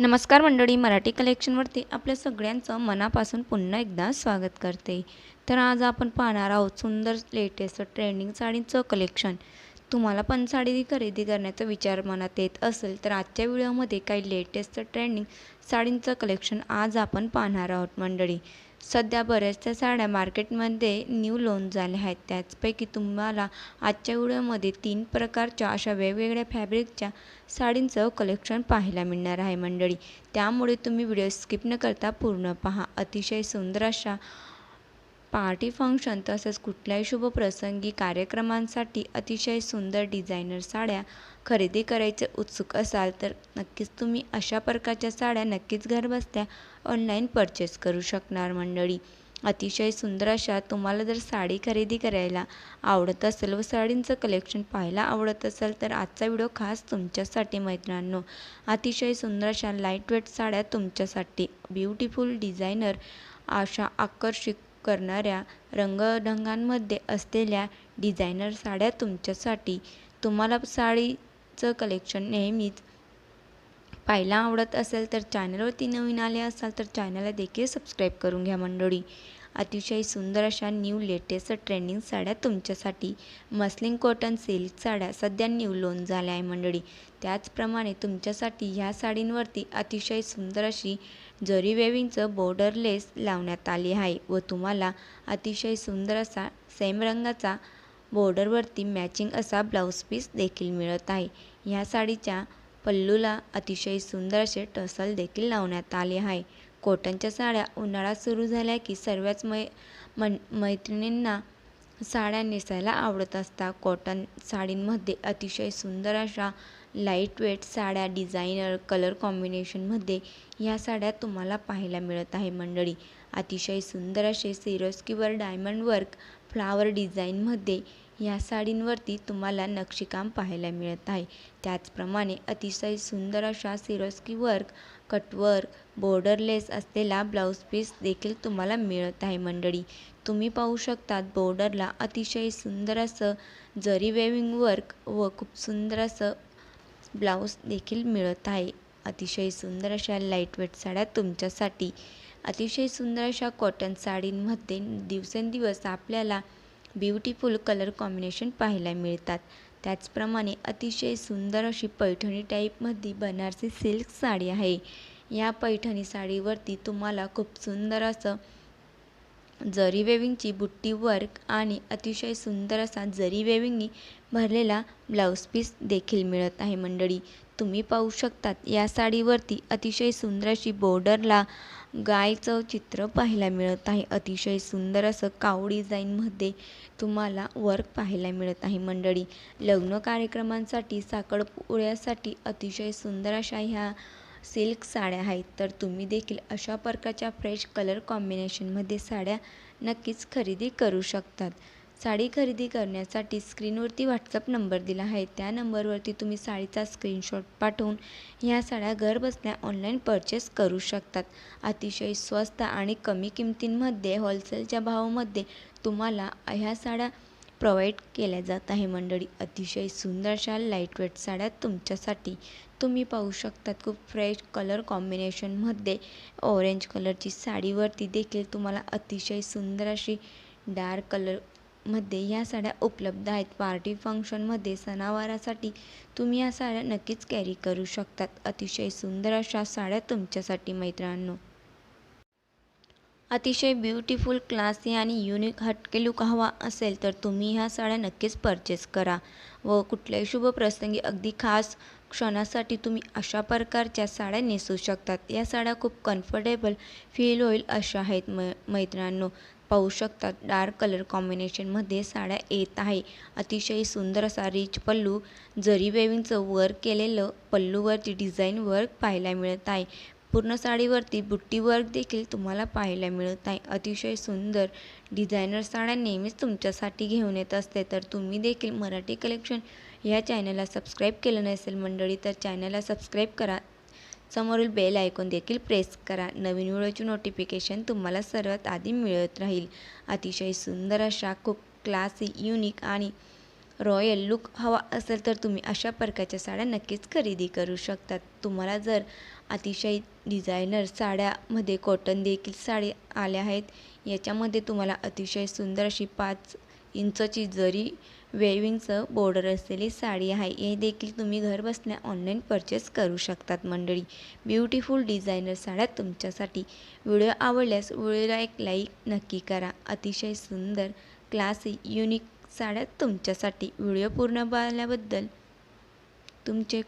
नमस्कार मंडळी मराठी कलेक्शनवरती आपल्या सगळ्यांचं मनापासून पुन्हा एकदा स्वागत करते. तर आज आपण पाहणार आहोत सुंदर लेटेस्ट ट्रेंडिंग साडींचं कलेक्शन तुम्हाला पण साडी खरेदी करण्याचा विचार मनात येत असेल तर आजच्या व्हिडिओमध्ये काही लेटेस्ट ट्रेंडिंग साडींचं कलेक्शन आज आपण पाहणार आहोत मंडळी. सध्या बऱ्याचशा साड्या मार्केटमध्ये न्यू लॉन्च झाल्या आहेत. त्याचपैकी तुम्हाला आजच्या व्हिडिओमध्ये तीन प्रकारच्या अशा वेगवेगळ्या फॅब्रिकच्या साडींचं कलेक्शन पाहायला मिळणार आहे मंडळी. त्यामुळे तुम्ही व्हिडिओ स्किप न करता पूर्ण पहा. अतिशय सुंदर अशा पार्टी फंक्शन तसंच कुठल्याही शुभप्रसंगी कार्यक्रमांसाठी अतिशय सुंदर डिझायनर साड्या खरेदी करायचे उत्सुक असाल तर नक्कीच तुम्ही अशा प्रकारच्या साड्या नक्कीच घरबसल्या ऑनलाईन परचेस करू शकणार मंडळी. अतिशय सुंदर अशा तुम्हाला जर साडी खरेदी करायला आवडत असेल व साडींचं कलेक्शन पाहायला आवडत असेल तर आजचा व्हिडिओ खास तुमच्यासाठी मैत्रिणांनो. अतिशय सुंदर अशा लाइट वेट साड्या तुमच्यासाठी ब्युटिफुल डिझायनर अशा आकर्षित करणाऱ्या रंगढंगांमध्ये असलेल्या डिझायनर साड्या तुमच्यासाठी. तुम्हाला साडीचं कलेक्शन नेहमीच पाहायला आवडत असेल तर चॅनलवरती नवीन आले असाल तर चॅनलला देखील सबस्क्राईब करून घ्या मंडळी. अतिशय सुंदर अशा न्यू लेटेस्ट ट्रेंडिंग साड्या तुमच्यासाठी. मस्लिंग कॉटन सिल्क साड्या सध्या न्यू लोन झाल्या आहे मंडळी. त्याचप्रमाणे तुमच्यासाठी ह्या साडींवरती अतिशय सुंदर अशी जरी वेविंगचं बॉर्डरलेस लावण्यात आली आहे व तुम्हाला अतिशय सुंदर असा सेम रंगाचा बॉर्डरवरती मॅचिंग असा ब्लाऊज पीस देखील मिळत आहे. ह्या साडीच्या पल्लूला अतिशय सुंदर असे टसल देखील लावण्यात आले आहे. कॉटनच्या साड्या उन्हाळा सुरू झाल्या की सर्वच मै मन मैत्रिणींना साड्या नेसायला आवडत असतात. कॉटन साडींमध्ये अतिशय सुंदर अशा लाइट वेट साड्या डिझायनर कलर कॉम्बिनेशनमध्ये ह्या साड्या तुम्हाला पाहायला मिळत आहे मंडळी. अतिशय सुंदर असे सिरोस्कीवर डायमंड वर्क फ्लावर डिझाईनमध्ये ह्या साडींवरती तुम्हाला नक्षीकाम पाहायला मिळत आहे. त्याचप्रमाणे अतिशय सुंदर अशा सिरोस्की वर्क कटवर्क बॉर्डरलेस असलेला ब्लाऊज पीस देखील तुम्हाला मिळत आहे मंडळी. तुम्ही पाहू शकतात बॉर्डरला अतिशय सुंदर असं जरी वेविंग वर्क व खूप सुंदर असं ब्लाऊज देखील मिळत आहे. अतिशय सुंदर अशा लाईटवेट साड्या तुमच्यासाठी. अतिशय सुंदर अशा कॉटन साडींमध्ये दिवसेंदिवस आपल्याला ब्युटिफुल कलर कॉम्बिनेशन पाहायला मिळतात. त्याचप्रमाणे अतिशय सुंदर अशी पैठणी टाईपमध्ये बनारसी सिल्क साडी आहे. या पैठणी साडीवरती तुम्हाला खूप सुंदर असं जरी वेविंगची बुट्टी वर्क आणि अतिशय सुंदर असा जरी वेविंगनी भरलेला ब्लाऊज पीस देखील मिळत आहे मंडळी. तुम्ही पाहू शकतात या साडीवरती अतिशय सुंदर अशी बॉर्डरला गायचं चित्र पाहायला मिळत आहे. अतिशय सुंदर असं काऊ डिझाईनमध्ये तुम्हाला वर्क पाहायला मिळत आहे मंडळी. लग्न कार्यक्रमांसाठी साखरपुड्यासाठी अतिशय सुंदर अशा ह्या सिल्क साड्या आहेत तर तुम्ही देखील अशा प्रकारच्या फ्रेश कलर कॉम्बिनेशनमध्ये साड्या नक्कीच खरेदी करू शकतात. साडी खरेदी करण्यासाठी स्क्रीनवरती व्हॉट्सअप नंबर दिला आहे. त्या नंबरवरती तुम्ही साडीचा स्क्रीनशॉट पाठवून ह्या साड्या घर बसल्या ऑनलाईन परचेस करू शकतात. अतिशय स्वस्त आणि कमी किमतींमध्ये होलसेलच्या भावामध्ये तुम्हाला ह्या साड्या प्रोव्हाइड केल्या जात आहे मंडळी. अतिशय सुंदर अशा लाईटवेट साड्या तुमच्यासाठी. तुम्ही पाहू शकतात खूप फ्रेश कलर कॉम्बिनेशनमध्ये ऑरेंज कलरची साडीवरती देखील तुम्हाला अतिशय सुंदर अशी डार्क कलरमध्ये ह्या साड्या उपलब्ध आहेत. पार्टी फंक्शनमध्ये सणावारासाठी तुम्ही या साड्या नक्कीच कॅरी करू शकतात. अतिशय सुंदर अशा साड्या तुमच्यासाठी मैत्रांनो अतिशय ब्युटिफुल क्लासी आणि युनिक हटके लुक हवा असेल तर तुम्ही ह्या साड्या नक्कीच परचेस करा. व कुठल्याही शुभ प्रसंगी अगदी खास क्षणासाठी तुम्ही अशा प्रकारच्या साड्या नेसू शकतात. या साड्या खूप कम्फर्टेबल फील होईल अशा आहेत मै मैत्रिणांनो. पाहू शकतात डार्क कलर कॉम्बिनेशनमध्ये साड्या येत आहे. अतिशय सुंदर असा रिच पल्लू जरी वेविंगचं वर्क केलेलं पल्लूवरती डिझाईन वर्क पाहायला मिळत आहे. पूर्ण साडीवरती बुट्टी वर्क देखील तुम्हाला पाहायला मिळत आहे. अतिशय सुंदर डिझायनर साड्या नेहमीच तुमच्यासाठी घेऊन येत असते. तर तुम्ही देखील मराठी कलेक्शन या चॅनलला सबस्क्राईब केलं नसेल मंडळी तर चॅनलला सबस्क्राईब करा. समोरील बेल आयकॉन देखील प्रेस करा. नवीन व्हिडिओची नोटिफिकेशन तुम्हाला सर्वात आधी मिळत राहील. अतिशय सुंदर अशा खूप क्लासी युनिक आणि रॉयल लुक हवा असेल तर तुम्ही अशा प्रकारच्या साड्या नक्कीच खरेदी करू शकतात. तुम्हाला जर अतिशय डिझायनर साड्यामध्ये कॉटन देखील साडी आल्या आहेत याच्यामध्ये तुम्हाला अतिशय सुंदर अशी पाच इंचची जरी वेविंगचं बॉर्डर असलेली साडी आहे हे देखील तुम्ही घरबसल्या ऑनलाईन परचेस करू शकतात मंडळी. ब्युटिफुल डिझायनर साड्या तुमच्यासाठी. व्हिडिओ आवडल्यास व्हिडिओला एक लाईक नक्की करा. अतिशय सुंदर क्लासी युनिक साड्या तुमच्यासाठी. व्हिडिओ पूर्ण पाहिल्याबद्दल तुमचे